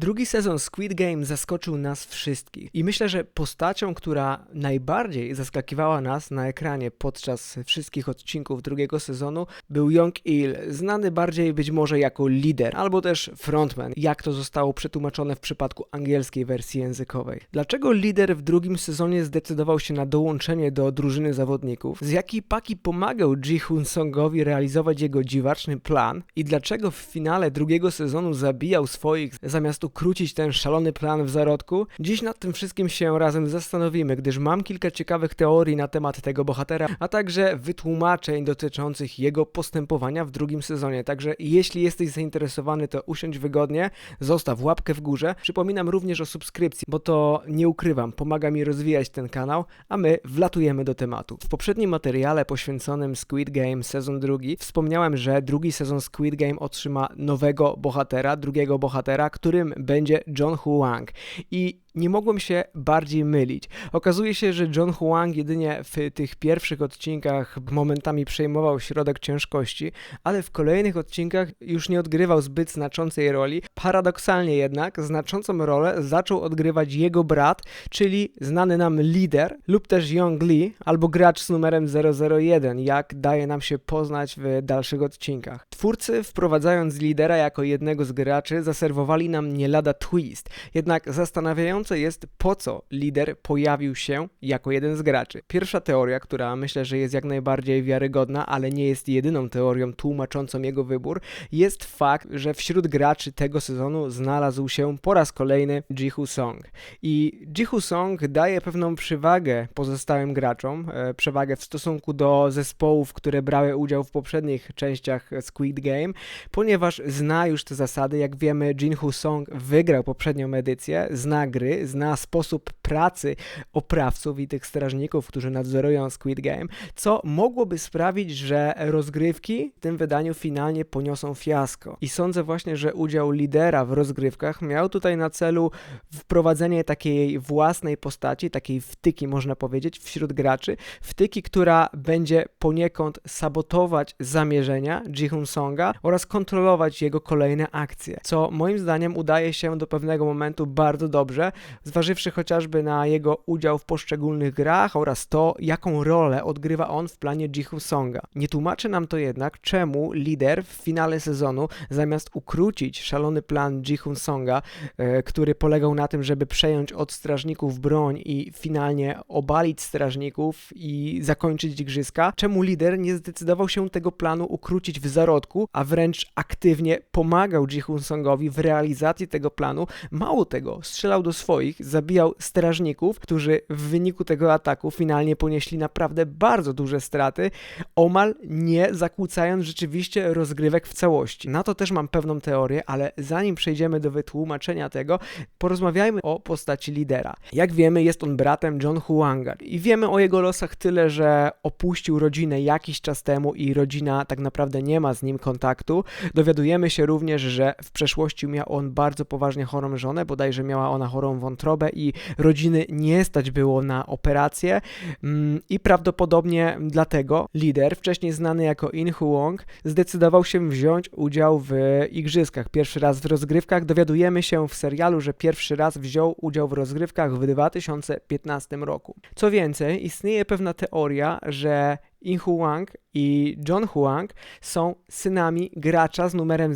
Drugi sezon Squid Game zaskoczył nas wszystkich i myślę, że postacią, która najbardziej zaskakiwała nas na ekranie podczas wszystkich odcinków drugiego sezonu był Young Il, znany bardziej być może jako lider albo też frontman, jak to zostało przetłumaczone w przypadku angielskiej wersji językowej. Dlaczego lider w drugim sezonie zdecydował się na dołączenie do drużyny zawodników? Z jakiej paki pomagał Ji Hoon Songowi realizować jego dziwaczny plan? I dlaczego w finale drugiego sezonu zabijał swoich zamiast ukrócić ten szalony plan w zarodku? Dziś nad tym wszystkim się razem zastanowimy, gdyż mam kilka ciekawych teorii na temat tego bohatera, a także wytłumaczeń dotyczących jego postępowania w drugim sezonie. Także jeśli jesteś zainteresowany, to usiądź wygodnie, zostaw łapkę w górze. Przypominam również o subskrypcji, bo to nie ukrywam, pomaga mi rozwijać ten kanał, a my wlatujemy do tematu. W poprzednim materiale poświęconym Squid Game sezon drugi wspomniałem, że drugi sezon Squid Game otrzyma nowego bohatera, drugiego bohatera, którym będzie John Huang. I nie mogłem się bardziej mylić. Okazuje się, że John Huang jedynie w tych pierwszych odcinkach momentami przejmował środek ciężkości, ale w kolejnych odcinkach już nie odgrywał zbyt znaczącej roli. Paradoksalnie jednak znaczącą rolę zaczął odgrywać jego brat, czyli znany nam lider lub też Young Lee, albo gracz z numerem 001, jak daje nam się poznać w dalszych odcinkach. Twórcy wprowadzając lidera jako jednego z graczy zaserwowali nam nie lada twist, jednak zastanawiające jest po co lider pojawił się jako jeden z graczy. Pierwsza teoria, która myślę, że jest jak najbardziej wiarygodna, ale nie jest jedyną teorią tłumaczącą jego wybór, jest fakt, że wśród graczy tego sezonu znalazł się po raz kolejny Jihu Song. I Jihu Song daje pewną przewagę pozostałym graczom, e, przewagę w stosunku do zespołów, które brały udział w poprzednich częściach Squid Game, ponieważ zna już te zasady. Jak wiemy, Jin Hu Song wygrał poprzednią edycję, zna gry, zna sposób pracy oprawców i tych strażników, którzy nadzorują Squid Game, co mogłoby sprawić, że rozgrywki w tym wydaniu finalnie poniosą fiasko. I sądzę właśnie, że udział lidera w rozgrywkach miał tutaj na celu wprowadzenie takiej własnej postaci, takiej wtyki można powiedzieć wśród graczy, wtyki, która będzie poniekąd sabotować zamierzenia Ji-Hoon Songa oraz kontrolować jego kolejne akcje, co moim zdaniem udaje się do pewnego momentu bardzo dobrze, zważywszy chociażby na jego udział w poszczególnych grach oraz to, jaką rolę odgrywa on w planie Jihu Songa. Nie tłumaczy nam to jednak, czemu lider w finale sezonu, zamiast ukrócić szalony plan Jihu Songa, e, który polegał na tym, żeby przejąć od strażników broń i finalnie obalić strażników i zakończyć igrzyska, czemu lider nie zdecydował się tego planu ukrócić w zarodku, a wręcz aktywnie pomagał Jihu Songowi w realizacji tego planu. Mało tego, strzelał do swoich, zabijał strażników, którzy w wyniku tego ataku finalnie ponieśli naprawdę bardzo duże straty, omal nie zakłócając rzeczywiście rozgrywek w całości. Na to też mam pewną teorię, ale zanim przejdziemy do wytłumaczenia tego, porozmawiajmy o postaci lidera. Jak wiemy, jest on bratem John Huanga i wiemy o jego losach tyle, że opuścił rodzinę jakiś czas temu i rodzina tak naprawdę nie ma z nim kontaktu. Dowiadujemy się również, że w przeszłości miał on bardzo poważnie chorą żonę, bodajże miała ona chorą wątrobę i rodziny nie stać było na operację mm, i prawdopodobnie dlatego lider, wcześniej znany jako In Huong, zdecydował się wziąć udział w igrzyskach. Pierwszy raz w rozgrywkach dowiadujemy się w serialu, że pierwszy raz wziął udział w rozgrywkach w 2015 roku. Co więcej, istnieje pewna teoria, że In Huang i John Huang są synami gracza z numerem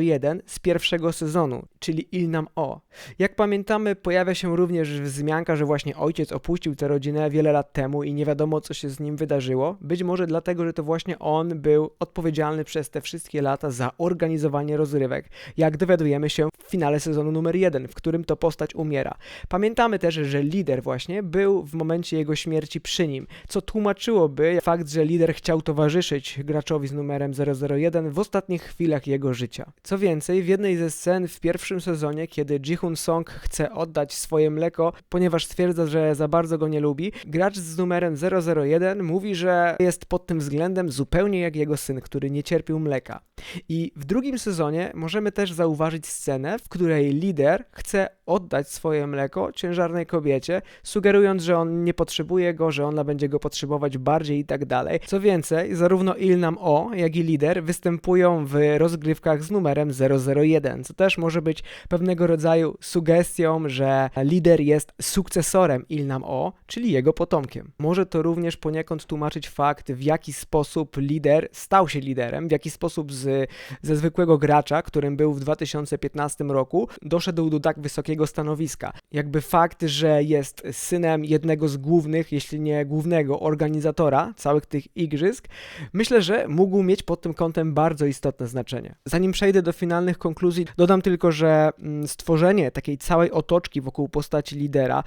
001 z pierwszego sezonu, czyli Ilnam O. Jak pamiętamy, pojawia się również wzmianka, że właśnie ojciec opuścił tę rodzinę wiele lat temu i nie wiadomo, co się z nim wydarzyło. Być może dlatego, że to właśnie on był odpowiedzialny przez te wszystkie lata za organizowanie rozrywek, jak dowiadujemy się w finale sezonu numer 1, w którym to postać umiera. Pamiętamy też, że lider właśnie był w momencie jego śmierci przy nim, co tłumaczyłoby fakt, że lider chciał towarzyszyć graczowi z numerem 001 w ostatnich chwilach jego życia. Co więcej, w jednej ze scen w pierwszym sezonie, kiedy Ji-Hoon Song chce oddać swoje mleko, ponieważ stwierdza, że za bardzo go nie lubi, gracz z numerem 001 mówi, że jest pod tym względem zupełnie jak jego syn, który nie cierpił mleka. I w drugim sezonie możemy też zauważyć scenę, w której lider chce oddać swoje mleko ciężarnej kobiecie, sugerując, że on nie potrzebuje go, że ona będzie go potrzebować bardziej i tak dalej. Co więcej, zarówno Ilnam O, jak i lider występują w rozgrywkach z numerem 001, co też może być pewnego rodzaju sugestią, że lider jest sukcesorem Ilnam O, czyli jego potomkiem. Może to również poniekąd tłumaczyć fakt, w jaki sposób lider stał się liderem, w jaki sposób z, ze zwykłego gracza, którym był w 2015 roku, doszedł do tak wysokiego stanowiska. Jakby fakt, że jest synem jednego z głównych, jeśli nie głównego organizatora całych tych igrzysk, myślę, że mógł mieć pod tym kątem bardzo istotne znaczenie. Zanim przejdę do finalnych konkluzji, dodam tylko, że mm, stworzenie takiej całej otoczki wokół postaci lidera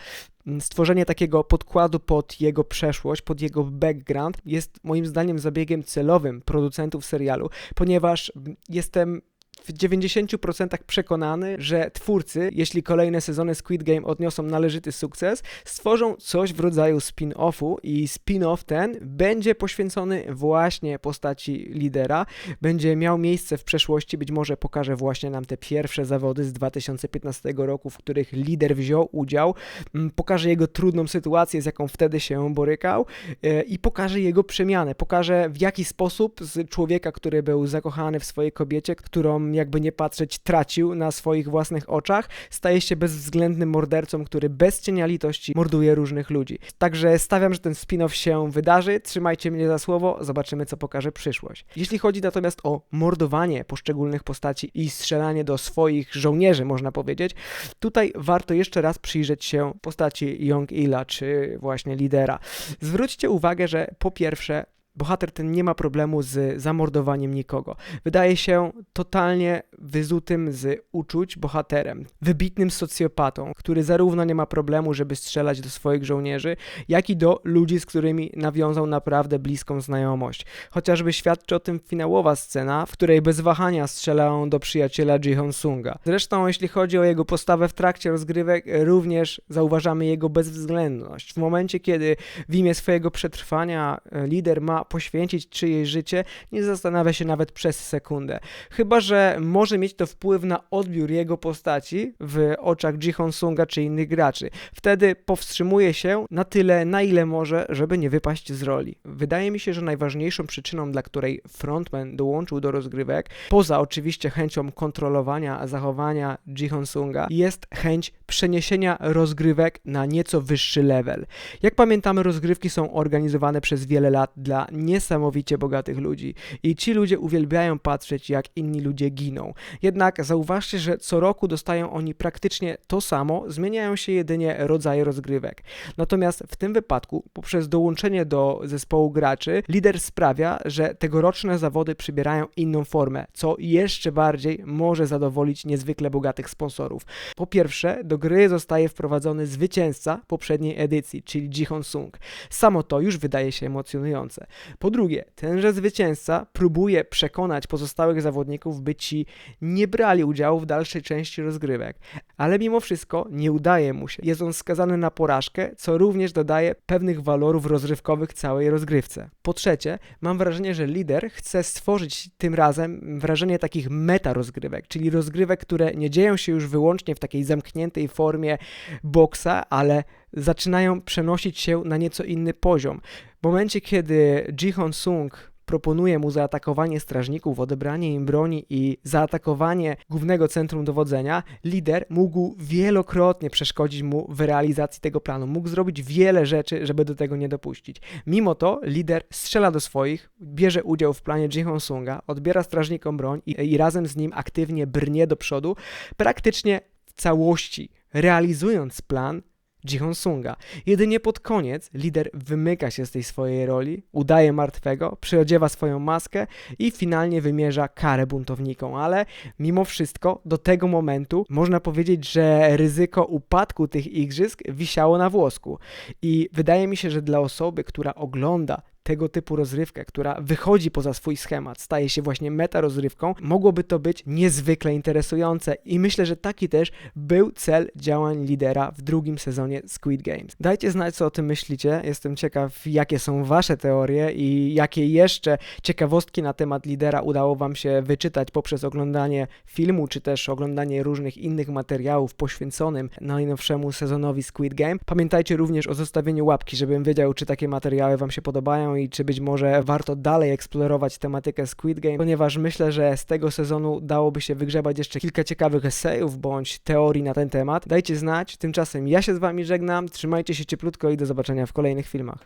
mm, stworzenie takiego podkładu pod jego przeszłość, pod jego background jest moim zdaniem zabiegiem celowym producentów serialu, ponieważ mm, jestem w 90% przekonany, że twórcy, jeśli kolejne sezony Squid Game odniosą należyty sukces, stworzą coś w rodzaju spin-offu i spin-off ten będzie poświęcony właśnie postaci lidera, będzie miał miejsce w przeszłości, być może pokaże właśnie nam te pierwsze zawody z 2015 roku, w których lider wziął udział, mm, pokaże jego trudną sytuację, z jaką wtedy się borykał e, i pokaże jego przemianę, pokaże w jaki sposób z człowieka, który był zakochany w swojej kobiecie, którą jakby nie patrzeć, tracił na swoich własnych oczach, staje się bezwzględnym mordercą, który bez cienia litości morduje różnych ludzi. Także stawiam, że ten spin-off się wydarzy, trzymajcie mnie za słowo, zobaczymy co pokaże przyszłość. Jeśli chodzi natomiast o mordowanie poszczególnych postaci i strzelanie do swoich żołnierzy, można powiedzieć, tutaj warto jeszcze raz przyjrzeć się postaci Young Ila, czy właśnie lidera. Zwróćcie uwagę, że po pierwsze bohater ten nie ma problemu z zamordowaniem nikogo. Wydaje się totalnie wyzutym z uczuć bohaterem, wybitnym socjopatą, który zarówno nie ma problemu, żeby strzelać do swoich żołnierzy, jak i do ludzi, z którymi nawiązał naprawdę bliską znajomość. Chociażby świadczy o tym finałowa scena, w której bez wahania strzela on do przyjaciela Ji Sunga. Zresztą, jeśli chodzi o jego postawę w trakcie rozgrywek, również zauważamy jego bezwzględność. W momencie, kiedy w imię swojego przetrwania e, lider ma poświęcić czyjeś życie, nie zastanawia się nawet przez sekundę. Chyba, że może mieć to wpływ na odbiór jego postaci w oczach Jihon Sunga czy innych graczy. Wtedy powstrzymuje się na tyle, na ile może, żeby nie wypaść z roli. Wydaje mi się, że najważniejszą przyczyną, dla której frontman dołączył do rozgrywek, poza oczywiście chęcią kontrolowania zachowania Jihon Sunga, jest chęć przeniesienia rozgrywek na nieco wyższy level. Jak pamiętamy, rozgrywki są organizowane przez wiele lat dla niesamowicie bogatych ludzi i ci ludzie uwielbiają patrzeć, jak inni ludzie giną. Jednak zauważcie, że co roku dostają oni praktycznie to samo, zmieniają się jedynie rodzaje rozgrywek. Natomiast w tym wypadku, poprzez dołączenie do zespołu graczy, lider sprawia, że tegoroczne zawody przybierają inną formę, co jeszcze bardziej może zadowolić niezwykle bogatych sponsorów. Po pierwsze, do gry zostaje wprowadzony zwycięzca poprzedniej edycji, czyli Jihon Sung. Samo to już wydaje się emocjonujące. Po drugie, tenże zwycięzca próbuje przekonać pozostałych zawodników, by ci nie brali udziału w dalszej części rozgrywek, ale mimo wszystko nie udaje mu się. Jest on skazany na porażkę, co również dodaje pewnych walorów rozrywkowych całej rozgrywce. Po trzecie, mam wrażenie, że lider chce stworzyć tym razem wrażenie takich meta rozgrywek, czyli rozgrywek, które nie dzieją się już wyłącznie w takiej zamkniętej formie boksa, ale zaczynają przenosić się na nieco inny poziom. W momencie, kiedy Jihon Sung proponuje mu zaatakowanie strażników, odebranie im broni i zaatakowanie głównego centrum dowodzenia, lider mógł wielokrotnie przeszkodzić mu w realizacji tego planu. Mógł zrobić wiele rzeczy, żeby do tego nie dopuścić. Mimo to lider strzela do swoich, bierze udział w planie Jihon Sunga, odbiera strażnikom broń i, i razem z nim aktywnie brnie do przodu, praktycznie w całości realizując plan Jihon Sunga. Jedynie pod koniec lider wymyka się z tej swojej roli, udaje martwego, przyodziewa swoją maskę i finalnie wymierza karę buntownikom, ale mimo wszystko do tego momentu można powiedzieć, że ryzyko upadku tych igrzysk wisiało na włosku. I wydaje mi się, że dla osoby, która ogląda tego typu rozrywkę, która wychodzi poza swój schemat, staje się właśnie meta rozrywką, mogłoby to być niezwykle interesujące i myślę, że taki też był cel działań lidera w drugim sezonie Squid Games. Dajcie znać, co o tym myślicie. Jestem ciekaw, jakie są wasze teorie i jakie jeszcze ciekawostki na temat lidera udało wam się wyczytać poprzez oglądanie filmu, czy też oglądanie różnych innych materiałów poświęconym najnowszemu sezonowi Squid Game. Pamiętajcie również o zostawieniu łapki, żebym wiedział, czy takie materiały wam się podobają i czy być może warto dalej eksplorować tematykę Squid Game, ponieważ myślę, że z tego sezonu dałoby się wygrzebać jeszcze kilka ciekawych esejów bądź teorii na ten temat. Dajcie znać. Tymczasem ja się z wami żegnam. Trzymajcie się cieplutko i do zobaczenia w kolejnych filmach.